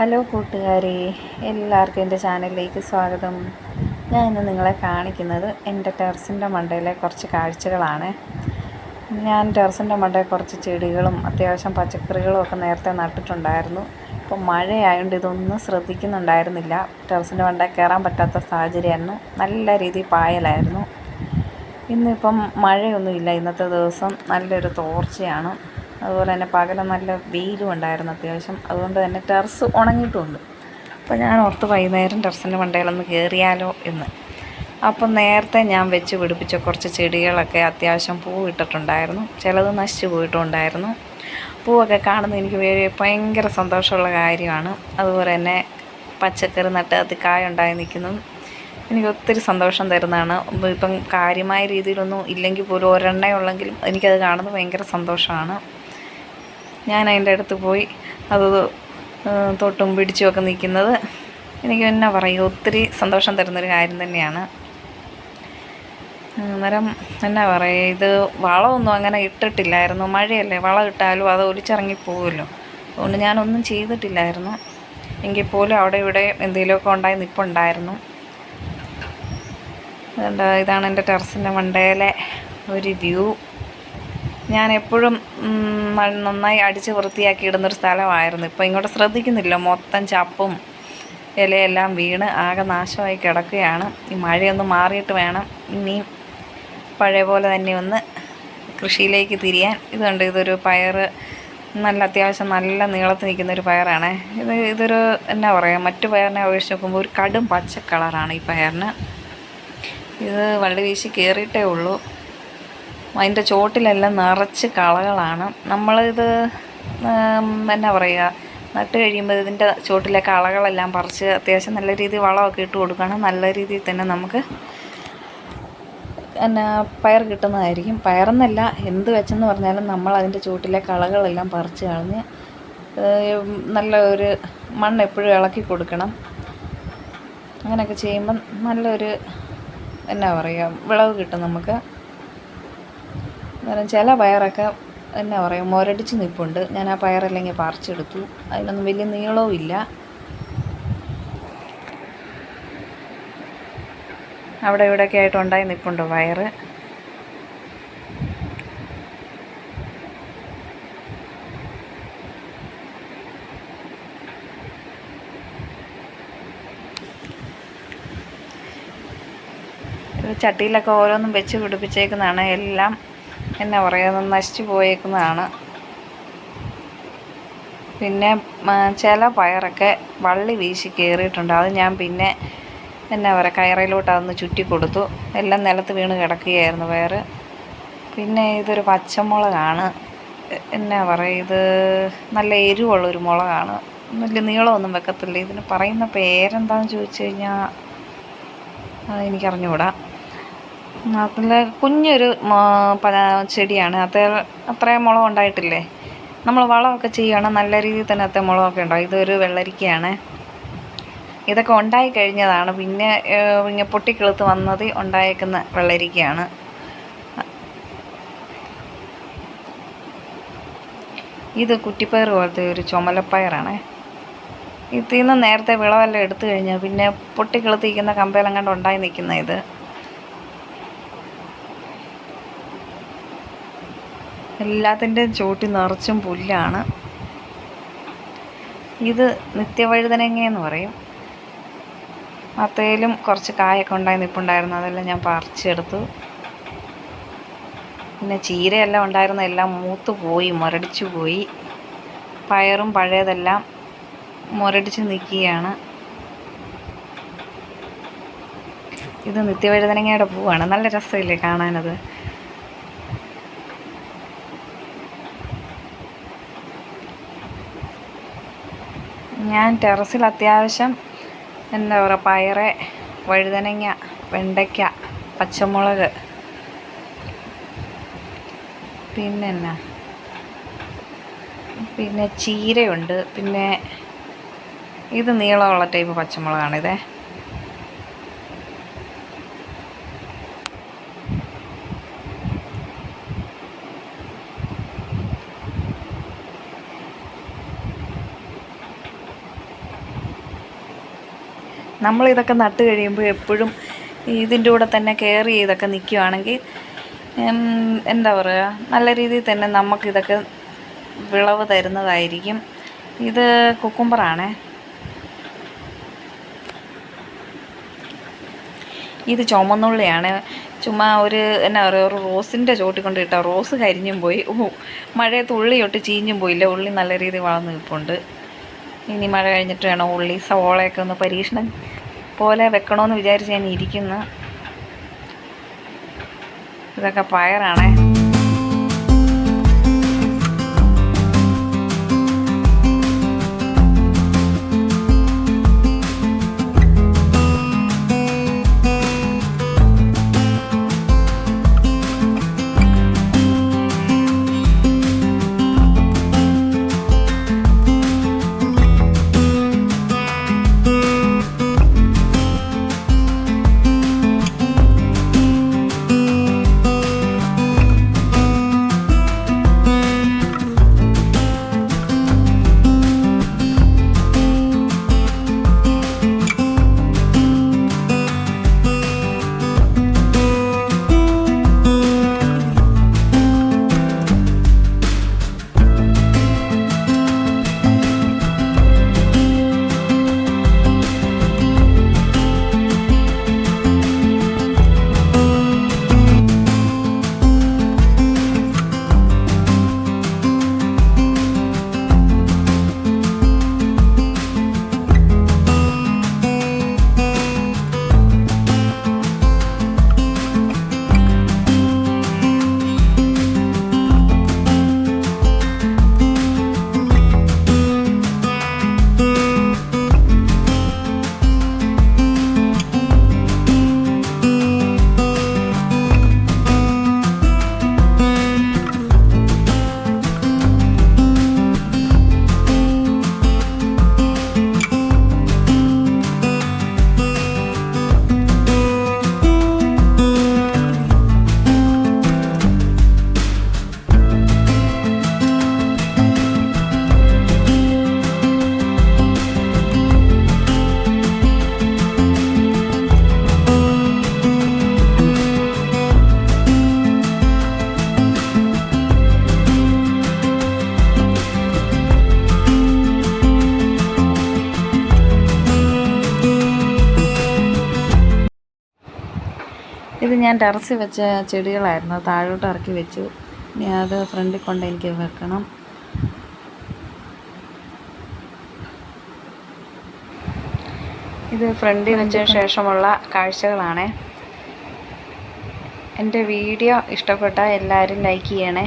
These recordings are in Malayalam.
ഹലോ കൂട്ടുകാരെ എല്ലാവർക്കും എന്റെ ചാനലിലേക്ക് സ്വാഗതം. ഞാൻ ഇന്ന് നിങ്ങളെ കാണിക്കുന്നത് എന്റെ ടെറസിന്റെ മണ്ടയിലെ കുറച്ച് കാഴ്ചകളാണ്. ഞാൻ ടെറസിന്റെ മണ്ടയിൽ കുറച്ച് ചെടികളും അത്യാവശ്യം പച്ചക്കറികളും ഒക്കെ നേരത്തെ നട്ടിട്ടുണ്ടായിരുന്നു. ഇപ്പോൾ മഴയായതുകൊണ്ട് ഇതൊന്നും ശ്രദ്ധിക്കുന്നുണ്ടായിരുന്നില്ല. ടെറസിന്റെ മണ്ടയിൽ കയറാൻ പറ്റാത്ത സാഹചര്യമായിരുന്നു. നല്ല രീതിയിൽ പായലായിരുന്നു. ഇന്നിപ്പം മഴയൊന്നുമില്ല. ഇന്നത്തെ ദിവസം നല്ലൊരു തോർച്ചയാണ്. അതുപോലെ തന്നെ പകൽ നല്ല വെയിലും ഉണ്ടായിരുന്നു അത്യാവശ്യം. അതുകൊണ്ട് തന്നെ ടെറസ് ഉണങ്ങിയിട്ടുമുണ്ട് അപ്പോൾ ഞാൻ ഓർത്ത് വൈകുന്നേരം ടെറസിന്റെ മണ്ടയിലൊന്ന് കയറിയാലോ എന്ന്. അപ്പം നേരത്തെ ഞാൻ വെച്ച് പിടിപ്പിച്ച കുറച്ച് ചെടികളൊക്കെ അത്യാവശ്യം പൂ ഇട്ടിട്ടുണ്ടായിരുന്നു. ചിലത് നശിച്ചു പോയിട്ടുണ്ടായിരുന്നു. പൂവൊക്കെ കാണുന്നത് എനിക്ക് ഭയങ്കര സന്തോഷമുള്ള കാര്യമാണ്. അതുപോലെ തന്നെ പച്ചക്കറി നട്ട് അത് കായ ഉണ്ടായി നിൽക്കുന്നു. എനിക്ക് ഒത്തിരി സന്തോഷം തരുന്നതാണ്. ഇപ്പം കാര്യമായ രീതിയിലൊന്നും ഇല്ലെങ്കിൽ പോലും ഒരെണ്ണേ ഉള്ളെങ്കിലും എനിക്കത് കാണുന്നത് ഭയങ്കര സന്തോഷമാണ്. ഞാൻ അതിന്റെ അടുത്ത് പോയി അത് തൊട്ടും പിടിച്ചുമൊക്കെ നിൽക്കുന്നത്. എനിക്ക് എന്നാ പറയും ഒത്തിരി സന്തോഷം തരുന്നൊരു കാര്യം തന്നെയാണ്. അന്നേരം എന്നാ പറയുക ഇത് വളമൊന്നും അങ്ങനെ ഇട്ടിട്ടില്ലായിരുന്നു. മഴയല്ലേ വളം ഇട്ടാലും അത് ഒലിച്ചിറങ്ങി പോകുമല്ലോ അതുകൊണ്ട് ഞാനൊന്നും ചെയ്തിട്ടില്ലായിരുന്നു. എങ്കിൽ പോലും അവിടെ ഇവിടെ എന്തെങ്കിലുമൊക്കെ ഉണ്ടായി നിൽപ്പുണ്ടായിരുന്നു അതുകൊണ്ട് ഇതാണ് എന്റെ ടെറസിന്റെ മണ്ടയിലെ ഒരു വ്യൂ. ഞാൻ എപ്പോഴും നന്നായി അടിച്ച് വൃത്തിയാക്കി ഇടുന്നൊരു സ്ഥലമായിരുന്നു. ഇപ്പോൾ ഇങ്ങോട്ട് ശ്രദ്ധിക്കുന്നില്ല. മൊത്തം ചപ്പും ഇലയെല്ലാം വീണ് ആകെ നാശമായി കിടക്കുകയാണ്. ഈ മഴയൊന്ന് മാറിയിട്ട് വേണം ഇനി പഴയ പോലെ തന്നെ ഒന്ന് കൃഷിയിലേക്ക് തിരിയാൻ. ഇതുണ്ട് ഇതൊരു പയർ നല്ല അത്യാവശ്യം നല്ല നീളത്തിൽ നിൽക്കുന്ന ഒരു പയറാണ്. ഇത് ഇതൊരു എന്നാ പറയുക മറ്റു പയറിനെ അപേക്ഷിച്ച് നോക്കുമ്പോൾ ഒരു കടും പച്ച കളറാണ് ഈ പയറിന്. ഇത് വള്ളി വീശി കയറിയിട്ടേ ഉള്ളൂ. അതിന്റെ ചോട്ടിലെല്ലാം നിറച്ച് കളകളാണ്. നമ്മളിത് എന്നാ പറയുക നട്ട് കഴിയുമ്പോൾ ഇതിന്റെ ചോട്ടിലെ കളകളെല്ലാം പറിച്ച് അത്യാവശ്യം നല്ല രീതിയിൽ വളമൊക്കെ ഇട്ട് കൊടുക്കണം നല്ല രീതിയിൽ തന്നെ നമുക്ക് എന്നാ പയർ കിട്ടുന്നതായിരിക്കും. പയറെന്നല്ല എന്ത് വെച്ചെന്ന് പറഞ്ഞാലും നമ്മൾ അതിന്റെ ചൂട്ടിലെ കളകളെല്ലാം പറിച്ച് കളഞ്ഞ് നല്ല ഒരു മണ്ണ് എപ്പോഴും ഇളക്കി കൊടുക്കണം. അങ്ങനെയൊക്കെ ചെയ്യുമ്പം നല്ലൊരു എന്നാ പറയുക വിളവ് കിട്ടും നമുക്ക്. അന്നേരം ചില പയറൊക്കെ എന്നാ പറയുക മുരടിച്ച് നിൽപ്പുണ്ട് ഞാൻ ആ പയറല്ലെങ്കിൽ പറിച്ചെടുത്തു. അതിനൊന്നും വലിയ നീളവും ഇല്ല. അവിടെ ഇവിടെയൊക്കെ ആയിട്ട് ഉണ്ടായി നിൽപ്പുണ്ട് വയറ് ചട്ടിയിലൊക്കെ ഓരോന്നും വെച്ച് പിടിപ്പിച്ചേക്കുന്നതാണ് എല്ലാം. എന്നാ പറയുക നശിച്ചു പോയേക്കുന്നതാണ്. പിന്നെ ചില പയറൊക്കെ വള്ളി വീശി കയറിയിട്ടുണ്ട് അത് ഞാൻ പിന്നെ എന്നാ പറയുക കയറയിലോട്ട് അതൊന്ന് ചുറ്റി കൊടുത്തു. എല്ലാം നിലത്ത് വീണ് കിടക്കുകയായിരുന്നു പയർ പിന്നെ ഇതൊരു പച്ചമുളകാണ്. എന്നാ പറയുക ഇത് നല്ല എരിവുള്ളൊരു മുളകാണ്. വലിയ നീളമൊന്നും വെക്കത്തില്ല. ഇതിന് പറയുന്ന പേരെന്താണെന്ന് ചോദിച്ചു കഴിഞ്ഞാൽ എനിക്കറിഞ്ഞുകൂടാ അതിൽ കുഞ്ഞൊരു ചെടിയാണ്. അത് അത്രയും മുളക് ഉണ്ടായിട്ടില്ലേ നമ്മൾ വളമൊക്കെ ചെയ്യണം നല്ല രീതിയിൽ തന്നെ അത്ര മുളകൊക്കെ ഉണ്ടാവും. ഇതൊരു വെള്ളരിക്കയാണ്. ഇതൊക്കെ ഉണ്ടായി കഴിഞ്ഞതാണ്. പിന്നെ പിന്നെ പൊട്ടിക്കിളുത്ത് വന്നത് ഉണ്ടായേക്കുന്ന വെള്ളരിക്കയാണ്. ഇത് കുറ്റിപ്പയർ പോലത്തെ ഒരു ചുമലപ്പയറാണ്. ഇതിൽ നിന്ന് നേരത്തെ വിളവെല്ലാം എടുത്തു കഴിഞ്ഞാൽ പിന്നെ പൊട്ടിക്കിളുത്തിരിക്കുന്ന കമ്പയിലെങ്ങാണ്ട് ഉണ്ടായി നിൽക്കുന്ന ഇത്. എല്ലാത്തിന്റെയും ചോട്ടി നിറച്ചും പുല്ലാണ്. ഇത് നിത്യവഴുതനങ്ങ എന്ന് പറയും. അത്തേലും കുറച്ച് കായൊക്കെ ഉണ്ടായി നിപ്പുണ്ടായിരുന്നു. അതെല്ലാം ഞാൻ പറിച്ചെടുത്തു. പിന്നെ ചീരയെല്ലാം ഉണ്ടായിരുന്ന എല്ലാം മൂത്ത് പോയി മുരടിച്ചു പോയി. പയറും പഴയതെല്ലാം മുരടിച്ച് നിൽക്കുകയാണ്. ഇത് നിത്യവഴുതനങ്ങയുടെ പൂവാണ്. നല്ല രസമില്ലേ കാണാനത്? ഞാൻ ടെറസിൽ അത്യാവശ്യം എന്താ പറയുക പയറ് വഴുതനങ്ങ വെണ്ടയ്ക്ക പച്ചമുളക്. പിന്നെ പിന്നെ ചീരയുണ്ട്. പിന്നെ ഇത് നീളമുള്ള ടൈപ്പ് പച്ചമുളകാണിതേ നമ്മളിതൊക്കെ നട്ട് കഴിയുമ്പോൾ എപ്പോഴും ഇതിന്റെ കൂടെ തന്നെ കെയർ ചെയ്തൊക്കെ നിൽക്കുകയാണെങ്കിൽ എന്താ പറയുക നല്ല രീതിയിൽ തന്നെ നമുക്കിതൊക്കെ വിളവ് തരുന്നതായിരിക്കും. ഇത് കുക്കുംബറാണേ. ഇത് ചുമന്നുള്ളിയാണ്. ചുമ്മാ ഒരു എന്നാ പറയുക ഒരു റോസിന്റെ ചോട്ടിക്കൊണ്ട് ഇട്ട റോസ് കരിഞ്ഞും പോയി. മഴയത്ത് ഉള്ളി ഒട്ട് ചീഞ്ഞും പോയില്ല. ഉള്ളി നല്ല രീതിയിൽ വളർന്നു നിൽപ്പുണ്ട്. ഇനി മഴ കഴിഞ്ഞിട്ട് വേണം ഉള്ളി സവോളയൊക്കെ ഒന്ന് പരീക്ഷണം പോലെ വെക്കണമെന്ന് വിചാരിച്ച് ഞാൻ ഇരിക്കുന്നു. ഇതൊക്കെ പയറാണേ. ഇത് ഞാൻ ടെറസിൽ വെച്ച ചെടികളായിരുന്നു. താഴോട്ട് ഇറക്കി വെച്ചു. ഇനി അത് ഫ്രണ്ടിൽ കൊണ്ട് എനിക്ക് വെക്കണം. ഇത് ഫ്രണ്ടിൽ വെച്ച ശേഷമുള്ള കാഴ്ചകളാണേ. എന്റെ വീഡിയോ ഇഷ്ടപ്പെട്ട എല്ലാവരും ലൈക്ക് ചെയ്യണേ.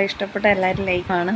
ഇഷ്ടപ്പെട്ട എല്ലാവരും ലൈക്കാണ്